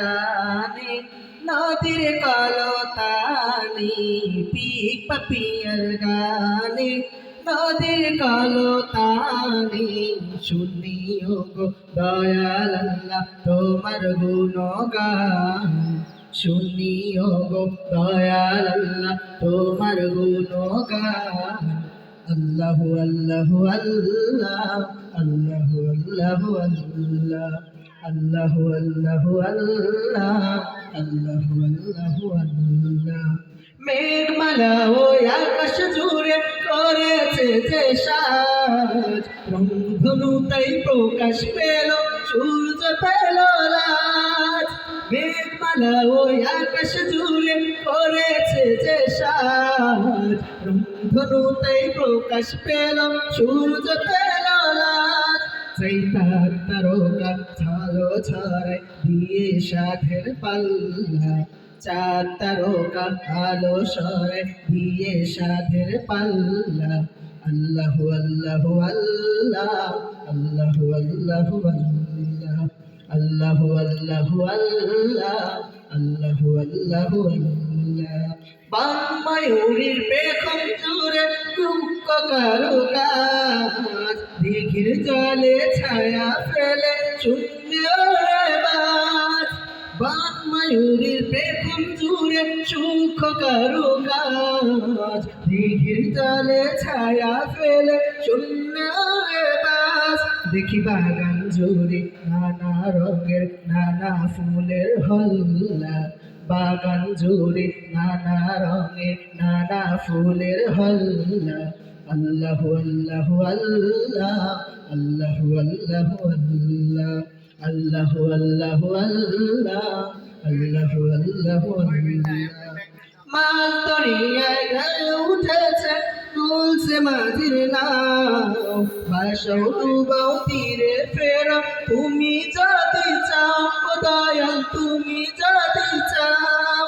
গানে নদীর কলতানি পিক পাপিয়ার গানে। নদীর কলতানি শুনিও গো দয়াল আল্লাহ তোমার গুণগান। শুনিও গো দয়াল আল্লাহ তোমার গুণগান। আল্লাহু আল্লাহু আল্লাহ, আল্লাহু আল্লাহু আল্লাহ। আল্লাহু আল্লাহু আল্লাহ, আল্লাহু আল্লাহু আল্লাহ। মেঘমালা ও আকাশ জুড়ে করেছে যে সাজ। রংধনু তাই প্রকাশ পেল, সূর্য পেল রাজ মেঘমালা ও আকাশ জুড়ে করেছে যে সাজ। রংধনু তাই প্রকাশ পেল, সূর্য পেল তার তারকা ছালো ছড়ায় দিয়ে সাধের পাল্লা। চার তারকা আলো সরে দিয়ে সাধের পাল্লা। আল্লাহু আল্লাহু, আল্লাহ, আল্লাহু আল্লাহু, আল্লাহ, আল্লাহু আল্লাহু, আল্লাহ, আল্লাহু আল্লাহু, আল্লাহ। বাংমায়ুরীর পেখম জুড়ে দুঃখ কারও দিঘির জলে ছায়া ফেলে শূন্য বাজ বাংমায়ুরীর পেখম জুড়ে সুখ কারও কাজ দিঘির জলে ছায়া ফেলে শূন্য বাস দেখি বাগান জুড়ে নানা রঙের নানা ফুলের হল্লা। বাগান জুড়ে নানা রঙের নানা ফুলের হল্লা। আল্লাহু আল্লাহু আল্লাহ, আল্লাহু আল্লাহু আল্লাহ, আল্লাহু আল্লাহু আল্লাহ, আল্লাহু আল্লাহু মাছ দরিয়ায় উঠেছে তুলছে মাঝির নাও ফেরা, তুমি যদি চাও দয়াল, তুমি যদি চাও।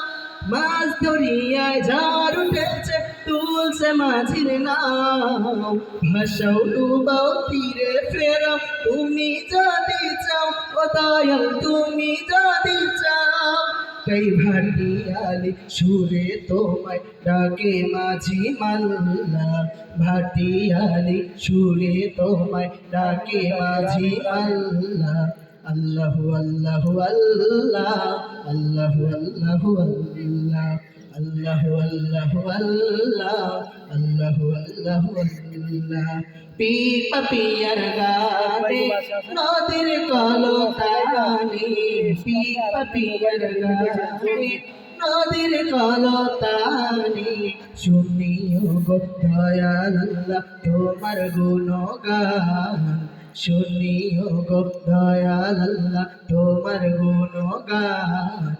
মাছ দরিয়ায় ঝড় উঠেছে তুলছে মাঝির নাও ভাসাও ডুবাও তীরে ফেরা তুমি যদি চাও, ও দয়াল, তুমি যদি চাও। কই ভাটিয়ালি সুরে তোমায় ডাকে মাঝি মাল্লা। ভাটিয়ালি সুরে তোমায় ডাকে মাঝি মাল্লা। আল্লাহু আল্লাহু আল্লাহ, আল্লাহু আল্লাহু আল্লাহ। আল্লাহু আল্লাহু, আল্লাহ, আল্লাহু আল্লাহু, আল্লাহ। পি পাপিয়ার গানে, নদীর কলতানি পি পাপিয়ার গানে, নদীর কলতানি শুনিও গো দয়াল আল্লাহ, তোমার গুণগান। শুনিও গো দয়াল আল্লাহ, তোমার গুণগান।